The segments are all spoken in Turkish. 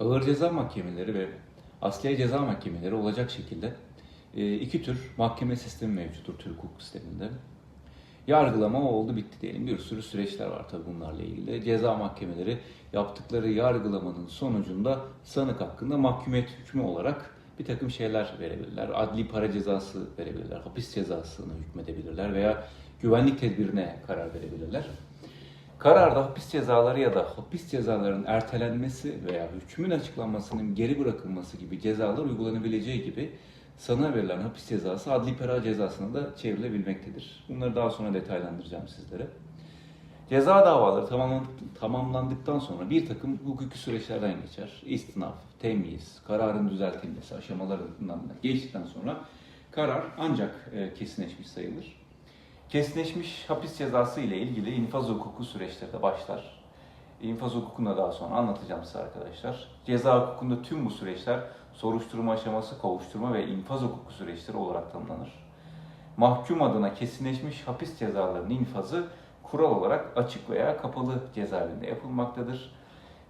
ağır ceza mahkemeleri ve asliye ceza mahkemeleri olacak şekilde e, iki tür mahkeme sistemi mevcuttur Türk hukuk sisteminde. Yargılama oldu bitti diyelim. Bir sürü süreçler var tabii bunlarla ilgili. Ceza mahkemeleri yaptıkları yargılamanın sonucunda sanık hakkında mahkumiyet hükmü olarak bir takım şeyler verebilirler. Adli para cezası verebilirler, hapis cezasını hükmedebilirler veya güvenlik tedbirine karar verebilirler. Kararda hapis cezaları ya da hapis cezalarının ertelenmesi veya hükmün açıklanmasının geri bırakılması gibi cezalar uygulanabileceği gibi sanığa verilen hapis cezası adli para cezasına da çevrilebilmektedir. Bunları daha sonra detaylandıracağım sizlere. Ceza davaları tamamlandık- tamamlandıktan sonra bir takım hukuki süreçlerden geçer. İstinaf, temyiz, kararın düzeltilmesi aşamalarından da geçtikten sonra karar ancak e, kesinleşmiş sayılır. Kesinleşmiş hapis cezası ile ilgili infaz hukuku süreçleri de başlar. İnfaz hukukunu da daha sonra anlatacağım size arkadaşlar. Ceza hukukunda tüm bu süreçler soruşturma aşaması, kovuşturma ve infaz hukuku süreçleri olarak tanımlanır. Mahkum adına kesinleşmiş hapis cezalarının infazı kural olarak açık veya kapalı cezaevinde yapılmaktadır.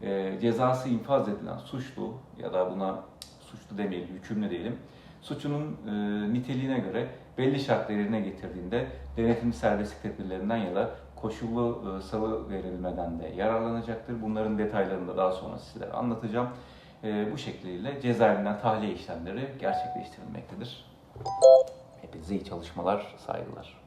Ee, cezası infaz edilen suçlu ya da buna suçlu demeyelim, hükümlü diyelim. Suçunun e, niteliğine göre belli şartlar yerine getirdiğinde denetim serbestlik tedbirlerinden ya da koşullu e, salı verilmeden de yararlanacaktır. Bunların detaylarını da daha sonra sizlere anlatacağım. E, bu şekliyle cezaevinden tahliye işlemleri gerçekleştirilmektedir. Hepinize iyi çalışmalar, saygılar.